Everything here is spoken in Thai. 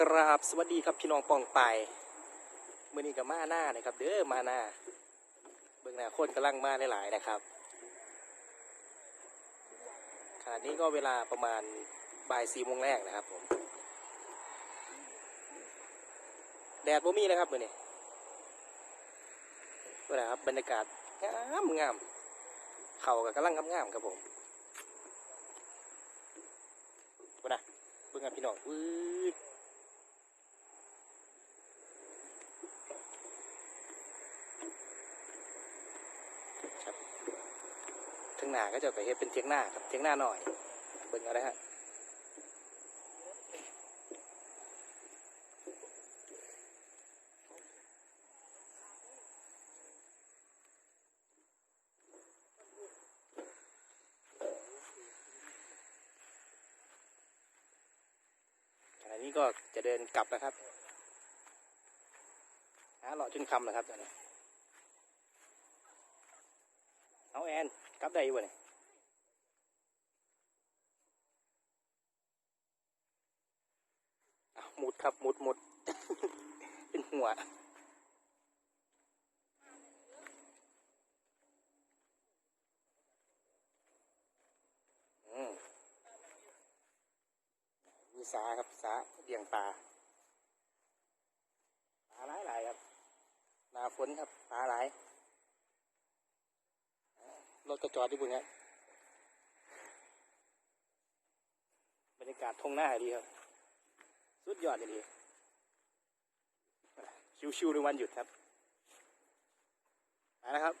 กราบสวัสดีครับพี่น้องปองไปมื่อนี้กับมาหน้านะครับ เด้อมาหน้าเบื้องหน้าคตรกำลังมาหลายๆนะครับขณะนี้ก็เวลาประมาณบ่ายสี่โมงแรกนะครับผมแดดบ่มีนะครับมื่อนี้ก็นะครับบรรยากาศงามงามเขากับกำลังงามๆครับผมก็นะเบื้องหน้าพี่น้องวืด ครับทา งหน้าก็จะไปเฮ็ดเป็นเทียงหน้าครับเทียงหน้าหน่อยเบิ่งเอาได้ฮะขณะนี้ก็จะเดินกลับนะครับหาเลาะจนคำนะครับตอนนี้ เอาแอนกลับได้อยู่บ่เนี่ยหมุดครับหมุดหมุดเป็นหัวอืมมีสาครับสาเลี้ยงปลาปลาหลายหลายๆครับนาฝนครับปลาหลาย รถก็จอดที่บุญครับบรรยากาศทงหน้าดีครับ สุดยอดเลยชิวๆในวันหยุดครับไปนะครับ